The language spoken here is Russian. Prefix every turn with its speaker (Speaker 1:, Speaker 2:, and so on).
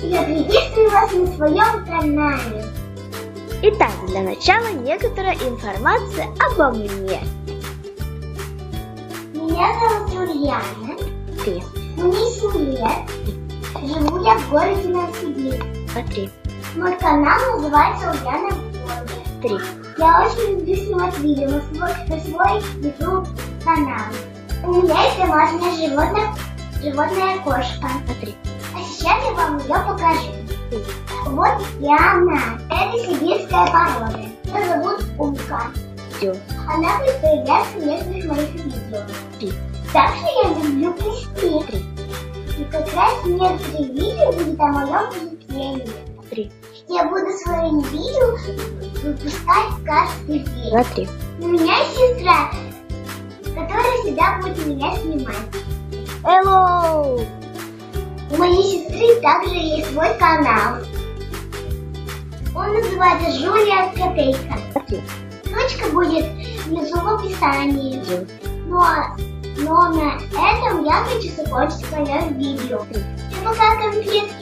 Speaker 1: Я приветствую вас на своем канале.
Speaker 2: Итак, для начала некоторая информация обо мне.
Speaker 1: Меня зовут Ульяна.
Speaker 2: Три,
Speaker 1: Мне 7 лет. Живу я в городе Новосибирск.
Speaker 2: смотри,
Speaker 1: Мой канал называется Ульяна Блогер.
Speaker 2: три,
Speaker 1: Я очень люблю снимать видео на свой, на свой YouTube канал. У меня есть домашнее животное, животное кошка. А сейчас я вам ее покажу. Вот и она. Это сибирская порода. Ее зовут Умка.
Speaker 2: все,
Speaker 1: Она будет появляться в некоторых моих видео.
Speaker 2: три,
Speaker 1: Также я люблю плести.
Speaker 2: три,
Speaker 1: И как раз некоторые видео будет о моем плетении.
Speaker 2: три,
Speaker 1: Я буду свои видео выпускать каждый день.
Speaker 2: смотри,
Speaker 1: У меня есть сестра, которая всегда будет меня снимать.
Speaker 2: Hello!
Speaker 1: Также есть свой канал. Он называется Жулия Котейка.
Speaker 2: Смотри,
Speaker 1: Ссылочка будет внизу в описании. Но, но на этом я хочу закончить свое видео. Всем пока, конфетки!